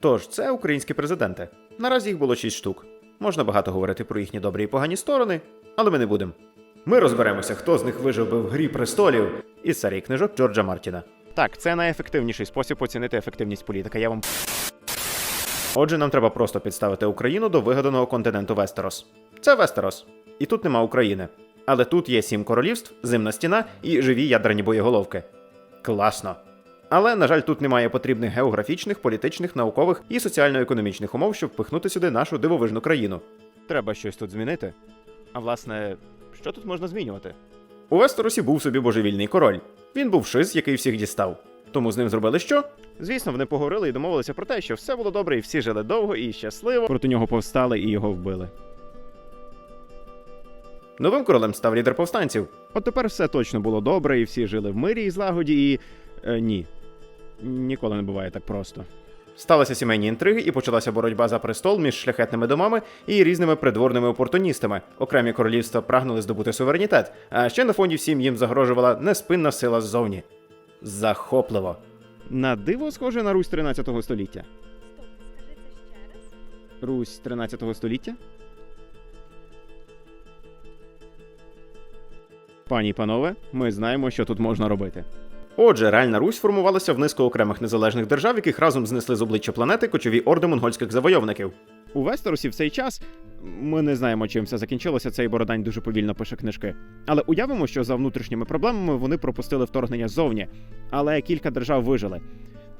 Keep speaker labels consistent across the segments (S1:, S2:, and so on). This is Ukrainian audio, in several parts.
S1: Тож, це українські президенти. Наразі їх було 6 штук. Можна багато говорити про їхні добрі і погані сторони, але ми не будемо. Ми розберемося, хто з них вижив би в грі престолів із серії книжок Джорджа Мартіна. Так, це найефективніший спосіб оцінити ефективність політика. Я вам. Отже, нам треба просто підставити Україну до вигаданого континенту Вестерос. Це Вестерос. І тут нема України. Але тут є сім королівств, зимна стіна і живі ядерні боєголовки. Класно. Але, на жаль, тут немає потрібних географічних, політичних, наукових і соціально-економічних умов, щоб впихнути сюди нашу дивовижну країну. Треба щось тут змінити. А власне, що тут можна змінювати? У Вестеросі був собі божевільний король. Він був шиз, який всіх дістав. Тому з ним зробили що? Звісно, вони поговорили і домовилися про те, що все було добре, і всі жили довго і щасливо.
S2: Проти нього повстали і його вбили.
S1: Новим королем став лідер повстанців.
S2: От тепер все точно було добре, і всі жили в мирі і злагоді, і. Е, ні. Ніколи не буває так просто.
S1: Сталися сімейні інтриги і почалася боротьба за престол між шляхетними домами і різними придворними опортуністами. Окремі королівства прагнули здобути суверенітет, а ще на фоні всім їм загрожувала неспинна сила ззовні. Захопливо.
S2: На диво схоже на Русь 13 століття. Русь 13 століття? Пані і панове, ми знаємо, що тут можна робити.
S1: Отже, реальна Русь формувалася в низку окремих незалежних держав, яких разом знесли з обличчя планети кочові орди монгольських завойовників.
S2: У Вестеросі в цей час ми не знаємо, чим все закінчилося. Цей бородань дуже повільно пише книжки. Але уявимо, що за внутрішніми проблемами вони пропустили вторгнення ззовні, але кілька держав вижили.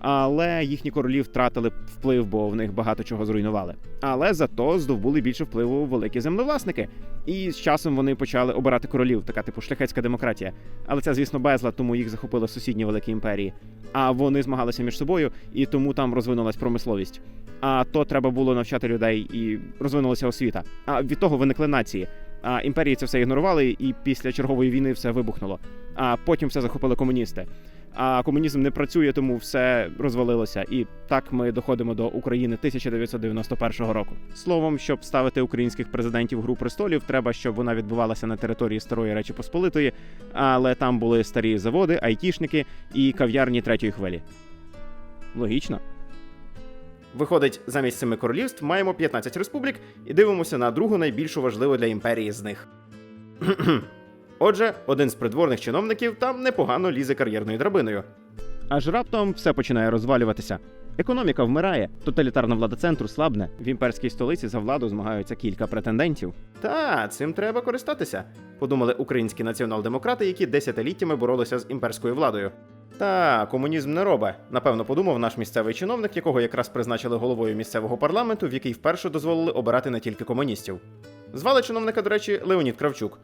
S2: Але їхні королі втратили вплив, бо в них багато чого зруйнували. Але зато здобули більше впливу великі землевласники. І з часом вони почали обирати королів, така типу шляхетська демократія. Але це, звісно, безлад, тому їх захопили сусідні великі імперії. А вони змагалися між собою, і тому там розвинулась промисловість. А то треба було навчати людей і розвинулася освіта. А від того виникли нації. А імперії це все ігнорували, і після чергової війни все вибухнуло. А потім все захопили комуністи. А комунізм не працює, тому все розвалилося. І так ми доходимо до України 1991 року. Словом, щоб ставити українських президентів гру престолів, треба, щоб вона відбувалася на території старої Речі Посполитої, але там були старі заводи, айтішники і кав'ярні третьої хвилі. Логічно.
S1: Виходить, замість семи королівств маємо 15 республік і дивимося на другу найбільшу важливу для імперії з них. Отже, один з придворних чиновників там непогано лізе кар'єрною драбиною.
S2: Аж раптом все починає розвалюватися. Економіка вмирає, тоталітарна влада центру слабне. В імперській столиці за владу змагаються кілька претендентів.
S1: Та, цим треба користатися, подумали українські націонал-демократи, які десятиліттями боролися з імперською владою. Та, комунізм не робе, напевно, подумав наш місцевий чиновник, якого якраз призначили головою місцевого парламенту, в який вперше дозволили обирати не тільки комуністів. Звали чиновника, до речі, Леонід Кравчук.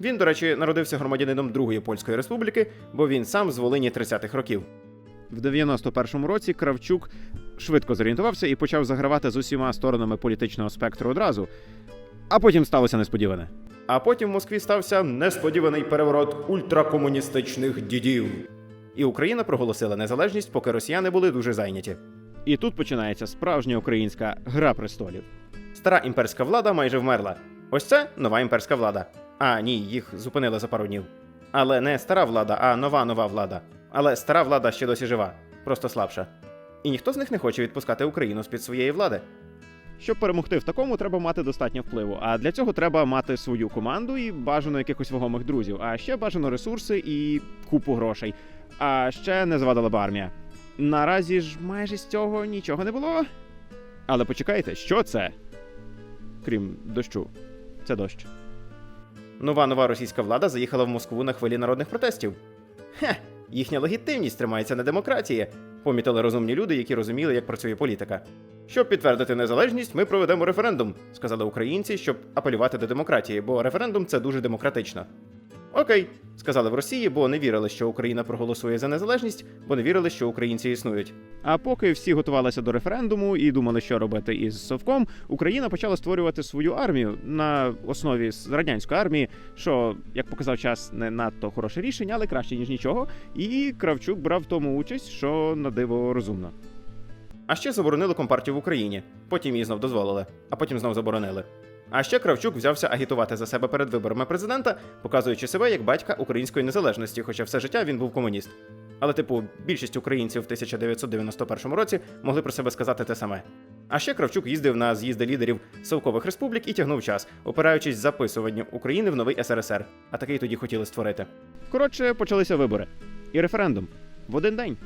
S1: Він, до речі, народився громадянином Другої Польської Республіки, бо він сам з Волині 30-х років.
S2: В 91-му році Кравчук швидко зорієнтувався і почав загравати з усіма сторонами політичного спектру одразу. А потім сталося несподіване.
S1: А потім в Москві стався несподіваний переворот ультракомуністичних дідів. І Україна проголосила незалежність, поки росіяни були дуже зайняті.
S2: І тут починається справжня українська гра престолів.
S1: Стара імперська влада майже вмерла. Ось це нова імперська влада. А ні, їх зупинили за пару днів. Але не стара влада, а нова нова влада. Але стара влада ще досі жива, просто слабша. І ніхто з них не хоче відпускати Україну з-під своєї влади.
S2: Щоб перемогти в такому, треба мати достатньо впливу. А для цього треба мати свою команду і бажано якихось вагомих друзів. А ще бажано ресурси і купу грошей. А ще не завадила б армія. Наразі ж майже з цього нічого не було. Але почекайте, що це? Крім дощу. Це дощ.
S1: Нова нова російська влада заїхала в Москву на хвилі народних протестів. Хе, їхня легітимність тримається на демократії, помітили розумні люди, які розуміли, як працює політика. Щоб підтвердити незалежність, ми проведемо референдум, сказали українці, щоб апелювати до демократії, бо референдум це дуже демократично. Окей, сказали в Росії, бо не вірили, що Україна проголосує за незалежність, бо не вірили, що українці існують.
S2: А поки всі готувалися до референдуму і думали, що робити із Совком, Україна почала створювати свою армію на основі радянської армії, що, як показав час, не надто хороше рішення, але краще ніж нічого. І Кравчук брав в тому участь, що на диво розумно.
S1: А ще заборонили компартію в Україні, потім її знов дозволили, а потім знов заборонили. А ще Кравчук взявся агітувати за себе перед виборами президента, показуючи себе як батька української незалежності, хоча все життя він був комуніст. Але, типу, більшість українців в 1991 році могли про себе сказати те саме. А ще Кравчук їздив на з'їзди лідерів совкових республік і тягнув час, опираючись записуванню України в новий СРСР, а такий тоді хотіли створити.
S2: Коротше, почалися вибори. І референдум. В один день.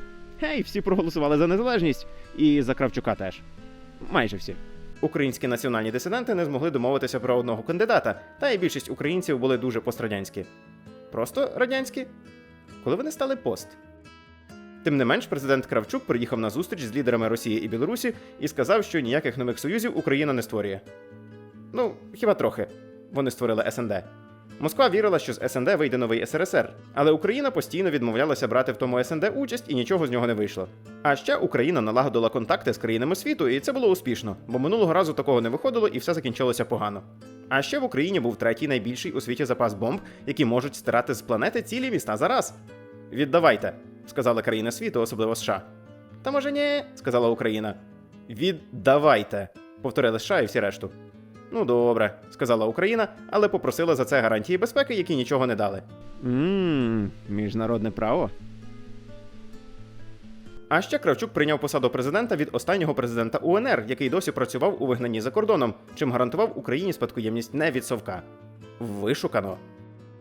S2: Гей, всі проголосували за незалежність. І за Кравчука теж. Майже всі.
S1: Українські національні дисиденти не змогли домовитися про одного кандидата, та й більшість українців були дуже пострадянські. Просто радянські? Коли вони стали пост. Тим не менш, президент Кравчук приїхав на зустріч з лідерами Росії і Білорусі і сказав, що ніяких нових союзів Україна не створює. Ну, хіба трохи. Вони створили СНД. Москва вірила, що з СНД вийде новий СРСР, але Україна постійно відмовлялася брати в тому СНД участь і нічого з нього не вийшло. А ще Україна налагодила контакти з країнами світу, і це було успішно, бо минулого разу такого не виходило і все закінчилося погано. А ще в Україні був третій найбільший у світі запас бомб, які можуть стирати з планети цілі міста за раз. Віддавайте, сказали країни світу, особливо США. Та може ні, сказала Україна. Віддавайте, повторили США і всі решту. Ну добре, сказала Україна, але попросила за це гарантії безпеки, які нічого не дали.
S2: Ммм, міжнародне право.
S1: А ще Кравчук прийняв посаду президента від останнього президента УНР, який досі працював у вигнанні за кордоном, чим гарантував Україні спадкоємність не від совка. Вишукано.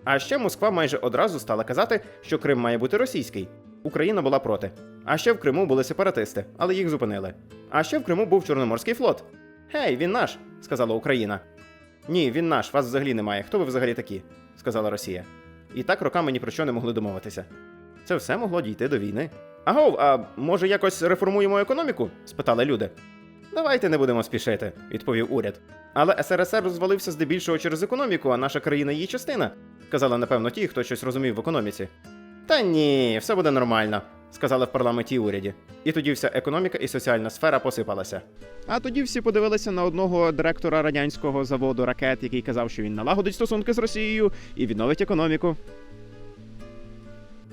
S1: А ще Москва майже одразу стала казати, що Крим має бути російський. Україна була проти. А ще в Криму були сепаратисти, але їх зупинили. А ще в Криму був Чорноморський флот. Гей, він наш, сказала Україна. Ні, він наш, вас взагалі немає. Хто ви взагалі такі? сказала Росія. І так роками ні про що не могли домовитися. Це все могло дійти до війни. Агов, а може якось реформуємо економіку? спитали люди. Давайте не будемо спішити, відповів уряд. Але СРСР розвалився здебільшого через економіку, а наша країна її частина, казали, напевно, ті, хто щось розумів в економіці. Та ні, все буде нормально, сказали в парламенті і уряді. І тоді вся економіка і соціальна сфера посипалася.
S2: А тоді всі подивилися на одного директора радянського заводу ракет, який казав, що він налагодить стосунки з Росією і відновить економіку.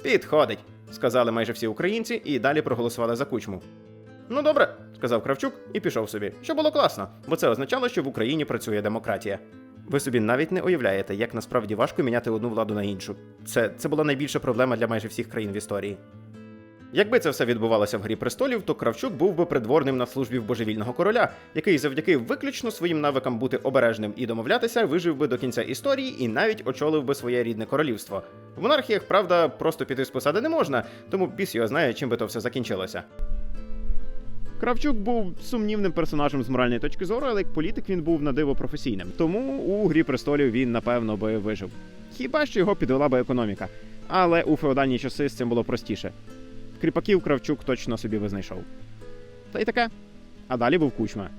S1: Підходить, сказали майже всі українці і далі проголосували за кучму. Ну добре, сказав Кравчук і пішов собі, що було класно, бо це означало, що в Україні працює демократія. Ви собі навіть не уявляєте, як насправді важко міняти одну владу на іншу. Це, це була найбільша проблема для майже всіх країн в історії. Якби це все відбувалося в грі престолів, то Кравчук був би придворним на службі в божевільного короля, який завдяки виключно своїм навикам бути обережним і домовлятися вижив би до кінця історії і навіть очолив би своє рідне королівство. В монархіях, правда, просто піти з посади не можна, тому біс його знає, чим би то все закінчилося.
S2: Кравчук був сумнівним персонажем з моральної точки зору, але як політик він був на диво професійним. Тому у грі престолів він напевно би вижив. Хіба що його підвела би економіка. Але у феодальні часи з цим було простіше. Кріпаків Кравчук точно собі визнайшов. Та й таке. А далі був кучма.